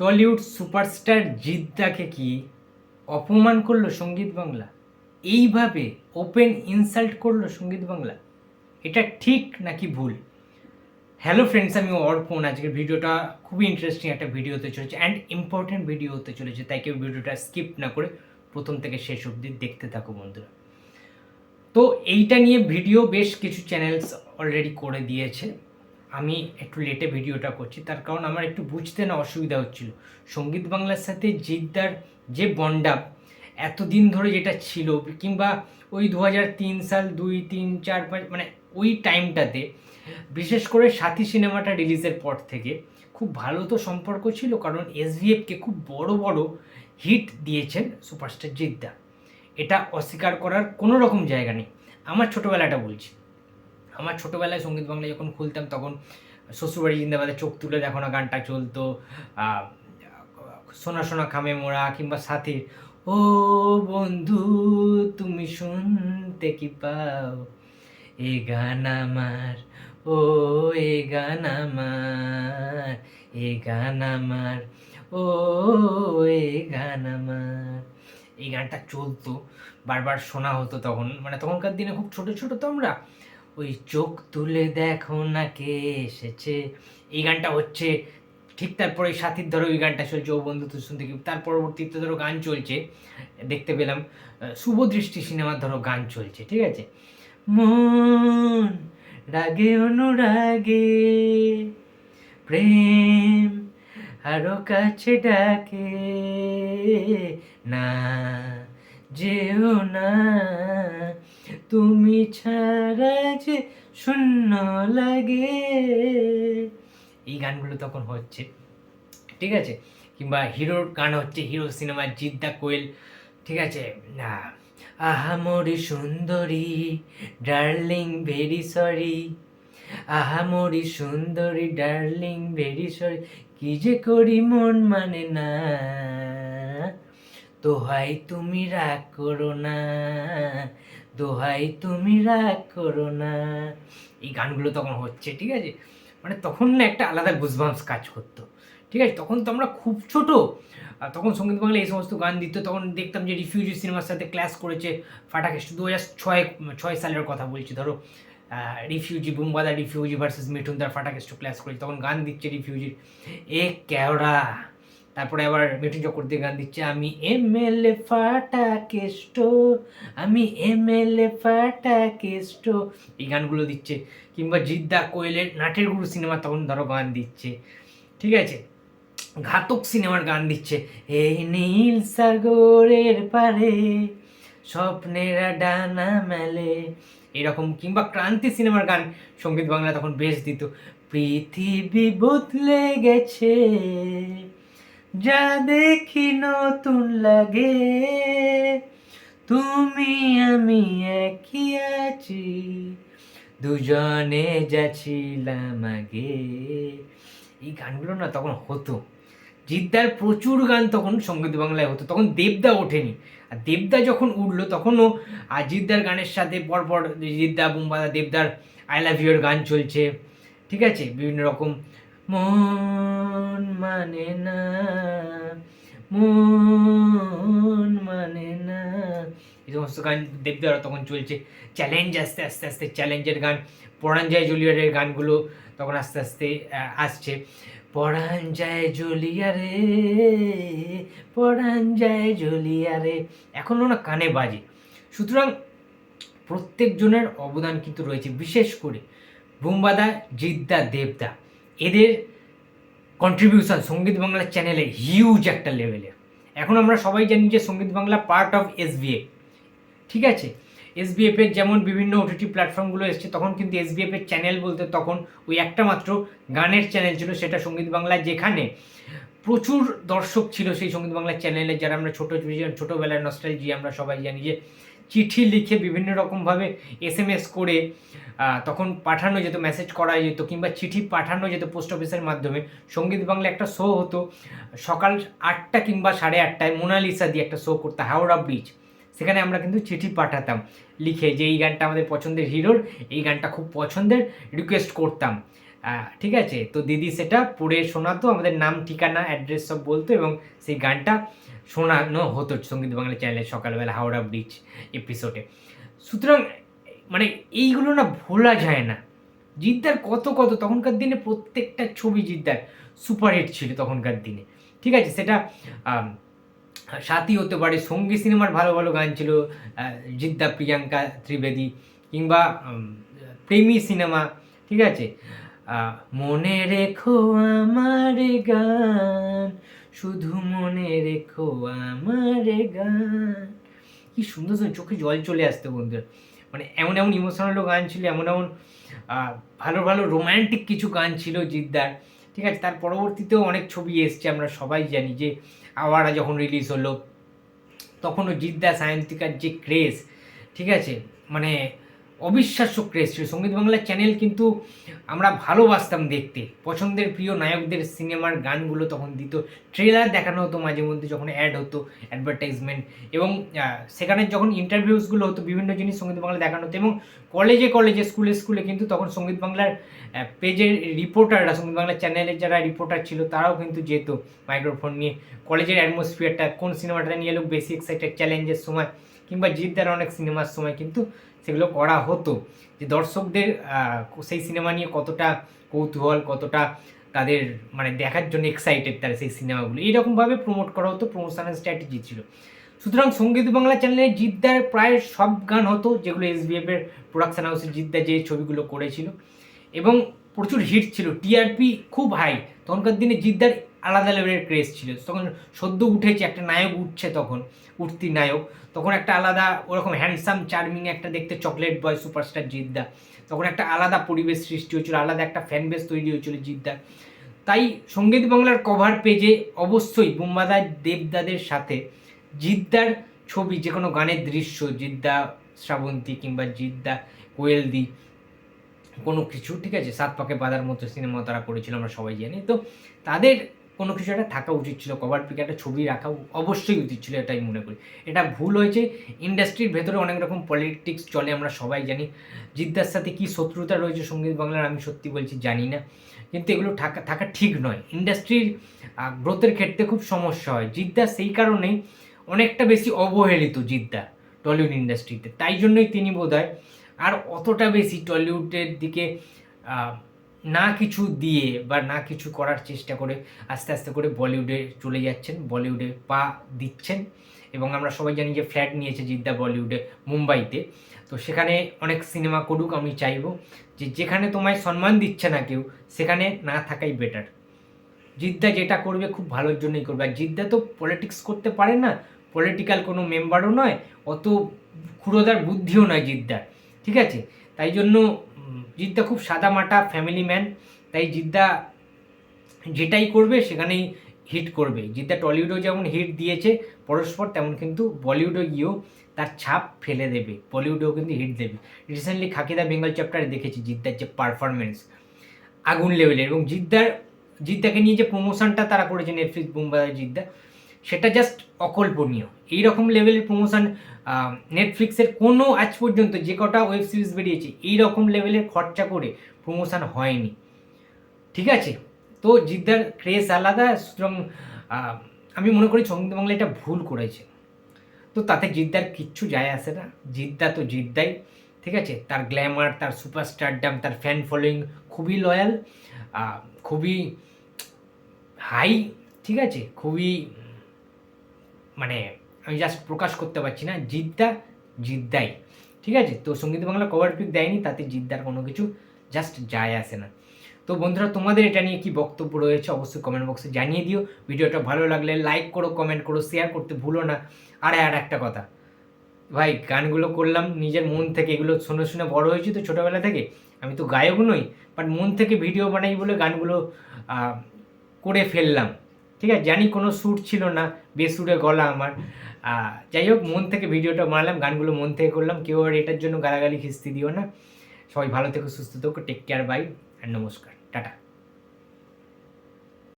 Tollywood superstar জিদ্দাকে কি অপমান করল সংগীত বাংলা? এইভাবে ওপেন ইনসাল্ট করল সংগীত বাংলা? এটা ঠিক নাকি ভুল? হ্যালো ফ্রেন্ডস, আমি অর্পণ। আজকের ভিডিওটা খুবই ইন্টারেস্টিং একটা ভিডিও হতে চলেছে অ্যান্ড ইম্পর্টেন্ট ভিডিও হতে চলেছে, তাই কেউ ভিডিওটা স্কিপ না করে প্রথম থেকে শেষ অবধি দেখতে থাকো বন্ধুরা। তো এইটা নিয়ে ভিডিও বেশ কিছু চ্যানেলস অলরেডি করে দিয়েছে। আমি একটু লেটে ভিডিওটা করছি। তার কারণ আমার একটু বুঝতে না অসুবিধা হচ্ছিল। সংগীত বাংলার সাথে জিদ্দার যে বন্ডাপ এতদিন ধরে যেটা ছিল, কিংবা ওই দু সাল দুই, তিন, চার, পাঁচ মানে ওই টাইমটাতে বিশেষ করে সাথী সিনেমাটা রিলিজের পর থেকে, খুব ভালো তো সম্পর্ক ছিল, কারণ এসভিএফকে খুব বড় বড় হিট দিয়েছেন সুপারস্টার জিদ্দা। এটা অস্বীকার করার কোনো রকম জায়গা নেই। আমার ছোটোবেলাটা বলছি। আমার ছোটোবেলায় সংগীত বাংলা যখন খুলতাম তখন শ্বশুরবাড়ি জিন্দাবাদে চোখ তুলে দেখো না গানটা চলতো সোনা সোনা খামে মোড়া কিংবা সাথে ও বন্ধু, তুমি শুনতে কি পাও? এ গান আমার, ও এ গান আমার, এ গান আমার, ও এ গান আমার। এই গানটা চলতো, বারবার শোনা হতো তখন। মানে তখনকার দিনে খুব ছোট ছোট তো আমরা ওই চোখ তুলে দেখো না কে এসেছে। এই গানটা হচ্ছে ঠিক তারপরে সাথীর ধরো ওই গানটা চলছে ও বন্ধু তুই শুনতে তার পরবর্তীতে ধরো গান চলছে দেখতে পেলাম আহ, শুভ দৃষ্টি সিনেমার ধরো গান চলছে ঠিক আছে? মন রাগে অনুরাগে প্রেম আরও কাছে ডাকে না যেও না। তুমি ছাড়া যে শূন্য লাগে। এই গানগুলো তখন হচ্ছে, ঠিক আছে? কিংবা হিরোর গান হচ্ছে, হিরো সিনেমার জিদ্দা কোয়েল, ঠিক আছে? না। আহামরি সুন্দরী, ডার্লিং, ভেরি সরি। আহামরি সুন্দরী, ডার্লিং, ভেরি সরি। কি যে করি মন মানে না। তো হয় তুমি রাগ করো না। দোহাই তুমি রাগ করো না। এই গানগুলো তখন হচ্ছে, ঠিক আছে? মানে তখন না একটা আলাদা গুজবাম্স কাজ করতো, ঠিক আছে? তখন তো আমরা খুব ছোট তখন সংগীত বাংলা এই সমস্ত গান দিত। তখন দেখতাম যে রিফিউজি সিনেমার সাথে ক্লাস করেছে ফাটাকেষ্ট দু হাজার ছয় ছয় সালের কথা বলছি, ধরো। রিফিউজি বুম্বাদা রিফিউজি ভার্সেস মিঠুন তার ফাটাকেষ্ট ক্লাস করেছে। তখন গান দিচ্ছে রিফিউজির এ কেওড়া তারপরে আবার মিঠুন চক্রবর্তী গান দিচ্ছে, আমি এম এল এ ফাটা কেষ্ট আমি এম এল এ ফাটা কেষ্ট এই গানগুলো দিচ্ছে। কিংবা জিদ্দা কোয়েলের নাটের গুরু সিনেমা তখন ধরো গান দিচ্ছে। ঠিক আছে? ঘাতক সিনেমার গান দিচ্ছে। এই নীল সাগরের পারে স্বপ্নেরা ডানা মেলে। এরকম। কিংবা ক্রান্তি সিনেমার গান সংগীত বাংলা তখন বেশ দিত। পৃথিবী বদলে গেছে। যা দেখি নতুন লাগে, তুমি, আমি একই আছি, দুজনে যাচ্ছিলাম আগে। এই গানগুলো না তখন হতো। জিদ্দার প্রচুর গান তখন সংগীত বাংলায় হতো, তখন দেবদা ওঠেনি। আর দেবদা যখন উঠল, তখনও আর জিদ্দার গানের সাথে পরপর জিদ্দা, বুম্বাদা, দেবদার আই লাভ ইউর গান চলছে। ঠিক আছে? বিভিন্ন রকম মন মানে না, মন মানে না। এই সমস্ত গান দেবদার তখন চলছে। চ্যালেঞ্জ আস্তে আস্তে আস্তে চ্যালেঞ্জের গান। পরাণ যায় জুলিয়ারের গানগুলো তখন আস্তে আস্তে আসছে। পরাণ যায় জলিয়া রে পরাণ যায় জলিয়া রে এখনও না কানে বাজে। সুতরাং প্রত্যেকজনের অবদান কিন্তু রয়েছে। বিশেষ করে বুম্বাদা জিদ্দা দেবদা। এদের কন্ট্রিবিউশন সংগীত বাংলা চ্যানেলে হিউজ একটা লেভেলের এখন আমরা সবাই জানি যে সংগীত বাংলা পার্ট অফ এসবিএফ ঠিক আছে? এসবিএফ এর যেমন বিভিন্ন ওটিটি প্ল্যাটফর্মগুলো এসছে, তখন কিন্তু এসবিএফ এর চ্যানেল বলতে তখন ওই একটা মাত্র গানের চ্যানেল ছিল, সেটা সংগীত বাংলা যেখানে প্রচুর দর্শক ছিল সেই সংগীত বাংলার চ্যানেলে যারা আমরা ছোটো ছোটোবেলায় নস্টালজি আমরা সবাই জানি যে চিঠি লিখে বিভিন্ন রকমভাবে এস এম এস করে তখন পাঠানো যেত মেসেজ করা যেত, কিংবা চিঠি পাঠানো যেত পোস্ট অফিসের মাধ্যমে। সংগীত বাংলা একটা শো হতো। সকাল আটটা কিংবা সাড়ে আটটায় মোনালিসা দিয়ে একটা শো করতো, হাওড়া ব্রিজ সেখানে আমরা কিন্তু চিঠি পাঠাতাম, লিখে যে, এই গানটা আমাদের পছন্দের হিরোর, এই গানটা খুব পছন্দের রিকোয়েস্ট করতাম। ঠিক আছে? তো দিদি সেটা পড়ে শোনাতো, আমাদের নাম, ঠিকানা অ্যাড্রেস সব বলতো এবং সেই গানটা শোনানো হতো সংগীত বাংলা চ্যানেলে সকালবেলা হাওড়া ব্রিজ এপিসোডে সুতরাং মানে এইগুলো না ভোলা যায় না। জিদ্দার কত কত, তখনকার দিনে প্রত্যেকটা ছবি জিদ্দার সুপারহিট ছিল তখনকার দিনে। ঠিক আছে? সেটা সাথী হতে পারে, সঙ্গী সিনেমার ভালো ভালো গান ছিল জিদ্দা, প্রিয়াঙ্কা ত্রিবেদী কিংবা প্রেমী সিনেমা, ঠিক আছে? মনে রেখো আমার গান, শুধু মনে রেখো আমার গান। কি সুন্দর সুন্দর চোখে জল চলে আসতো বন্ধুরা। মানে এমন এমন ইমোশনালও গান ছিল, এমন এমন ভালো ভালো রোম্যান্টিক কিছু গান ছিল জিদ্দার। ঠিক আছে, তার পরবর্তীতেও অনেক ছবি এসছে, আমরা সবাই জানি যে আওয়ারা যখন রিলিজ হলো, তখনও জিদ্দা, সায়ন্তিকার যে ক্রেজ ঠিক আছে মানে অবিশ্বাস্য ক্রেজ ছিল সংগীত বাংলা চ্যানেল কিন্তু আমরা ভালোবাসতাম দেখতে। পছন্দের প্রিয় নায়কদের সিনেমার গানগুলো তখন দিত। ট্রেলার দেখানো হতো মাঝে মধ্যে যখন অ্যাড হতো অ্যাডভার্টাইজমেন্ট এবং সেখানে যখন ইন্টারভিউসগুলো হতো, বিভিন্ন জিনিস সংগীত বাংলা দেখানো হতো এবং কলেজে কলেজে স্কুলে স্কুলে কিন্তু তখন সংগীত বাংলার পেজের রিপোর্টাররা সংগীত বাংলা চ্যানেলের যারা রিপোর্টার ছিল, তারাও কিন্তু যেত মাইক্রোফোন নিয়ে। কলেজের অ্যাটমসফিয়ারটা কোন সিনেমাটা নিয়ে এলো বেশি এক্সাইটেড চ্যালেঞ্জের সময় কিংবা জিদ্দার অনেক সিনেমার সময় কিন্তু সেগুলো করা হতো। যে দর্শকদের সেই সিনেমা নিয়ে কতটা কৌতূহল, কতটা তাদের মানে দেখার জন্য এক্সাইটেড তারা সেই সিনেমাগুলো। এইরকমভাবে প্রমোট করা হতো প্রমোশনাল স্ট্র্যাটেজি ছিল। সুতরাং সংগীত বাংলা চ্যানেলে জিদ্দার প্রায় সব গান হতো, যেগুলো এসবিএফ এর প্রোডাকশন হাউসে জিদ্দা যে ছবিগুলো করেছিল। এবং প্রচুর হিট ছিল। টিআরপি খুব হাই তখনকার দিনে জিদ্দার আলাদা লেভেলের ক্রেজ ছিল। তখন সদ্য উঠেছে একটা নায়ক উঠছে তখন, উঠতি নায়ক। তখন একটা আলাদা ওরকম হ্যান্ডসাম চার্মিং একটা দেখতে চকলেট বয় সুপারস্টার জিদ্দা। তখন একটা আলাদা পরিবেশ সৃষ্টি হয়েছিল, আলাদা একটা ফ্যান বেস তৈরি হয়েছিল জিদ্দার তাই সংগীত বাংলার কভার পেজে অবশ্যই বুম্বাদা দেবদাদের সাথে জিদ্দার ছবি যে কোনো গানের দৃশ্য, জিদ্দা, শ্রাবন্তী কিংবা জিদ্দা, কোয়েলদি, কোনো কিছু, ঠিক আছে? সাত পাকে বাঁধার মতো সিনেমা তারা করেছিল, আমরা সবাই জানি। তো তাদের কোনো কিছু একটা থাকা উচিত ছিল কভার পিকে একটা ছবি রাখা অবশ্যই উচিত ছিল এটাই মনে করি। এটা ভুল হয়েছে ইন্ডাস্ট্রির ভেতরে অনেক রকম পলিটিক্স চলে, আমরা সবাই জানি। জিদ্দার সাথে কী শত্রুতা রয়েছে সংগীত বাংলার, আমি সত্যি বলছি জানি না। কিন্তু এগুলো থাকা থাকা ঠিক নয়। ইন্ডাস্ট্রির গ্রোথের ক্ষেত্রে খুব সমস্যা হয়। জিদ্দা সেই কারণেই অনেকটা বেশি অবহেলিত জিদ্দা টলিউড ইন্ডাস্ট্রিতে তাই জন্যই তিনি বোধ আর অতটা বেশি টলিউডের দিকে না কিছু দিয়ে বা না কিছু করার চেষ্টা করে আস্তে আস্তে করে বলিউডে চলে যাচ্ছেন, বলিউডে পা দিচ্ছেন এবং আমরা সবাই জানি যে ফ্ল্যাট নিয়েছে জিদ্দা বলিউডে মুম্বাইতে। তো সেখানে অনেক সিনেমা করুক আমি চাইব যে যেখানে তোমায় সম্মান দিচ্ছে না কেউ, সেখানে না থাকাই বেটার জিদ্দা যেটা করবে খুব ভালোর জন্যই করবে। আর জিদ্দা তো পলিটিক্স করতে পারে না পলিটিক্যাল কোনো মেম্বারও নয়, অত ক্ষুরোদার বুদ্ধিও নয় জিদ্দার। ঠিক আছে? তাই জন্য জিদ্দা খুব সাদামাটা ফ্যামিলি ম্যান তাই জিদ্দা যেটাই করবে সেখানেই হিট করবে। জিদ্দা টলিউডেও যেমন হিট দিয়েছে, পরস্পর তেমন কিন্তু বলিউডে গিয়েও তার ছাপ ফেলে দেবে, বলিউডেও কিন্তু হিট দেবে। রিসেন্টলি খাকিদা বেঙ্গল চ্যাপ্টারে দেখেছি জিদ্দার যে পারফরমেন্স আগুন লেভেলের এবং জিদ্দার, জিদ্দাকে নিয়ে যে প্রমোশনটা তারা করেছে নেটফ্লিক্স বুম্বাদার জিদ্দা সেটা জাস্ট অকল্পনীয়। এই রকম লেভেলের প্রমোশন নেটফ্লিক্সের কোনো আজ পর্যন্ত যে কটা ওয়েব সিরিজ বেরিয়েছে এই রকম লেভেলের খরচা করে প্রমোশন হয়নি। ঠিক আছে? তো জিদ্দার ক্রেস আলাদা, সুতরাং আমি মনে করি সংগীত বাংলা এটা ভুল করেছে। তো তাতে জিদ্দার কিচ্ছু যায় আসে না। জিদ্দা তো জিদ্দাই। ঠিক আছে? তার গ্ল্যামার তার সুপারস্টারডাম তার ফ্যান ফলোয়িং খুবই লয়াল খুবই হাই ঠিক আছে? খুবই মানে আমি জাস্ট প্রকাশ করতে পারছি না। জিদ্দা, জিদ্দাই। ঠিক আছে? তো সংগীত বাংলা কভার পিক দেয়নি, তাতে জিদ্দার কোনো কিছু জাস্ট যায় আসে না। তো বন্ধুরা, তোমাদের এটা নিয়ে কি বক্তব্য রয়েছে অবশ্যই কমেন্ট বক্সে জানিয়ে দিও। ভিডিওটা ভালো লাগলে লাইক করো কমেন্ট করো শেয়ার করতে ভুলো না। আর আর একটা কথা। ভাই, গানগুলো করলাম, নিজের মন থেকে এগুলো শুনে শুনে বড় হয়েছি তো ছোটোবেলা থেকে। আমি তো গায়ক নই বাট মন থেকে ভিডিও বানাই বলে গানগুলো করে ফেললাম। ঠিক আছে? জানি কোনো শ্যুট ছিল না বেসুরে গলা আমার। যাই হোক, মন থেকে ভিডিওটা বানালাম গানগুলো মন থেকে করলাম। কেউ আর এটার জন্য গালাগালি খিস্তি দিও না। সবাই ভালো থেকো, সুস্থ থেকো টেক কেয়ার বাই আর নমস্কার, টাটা।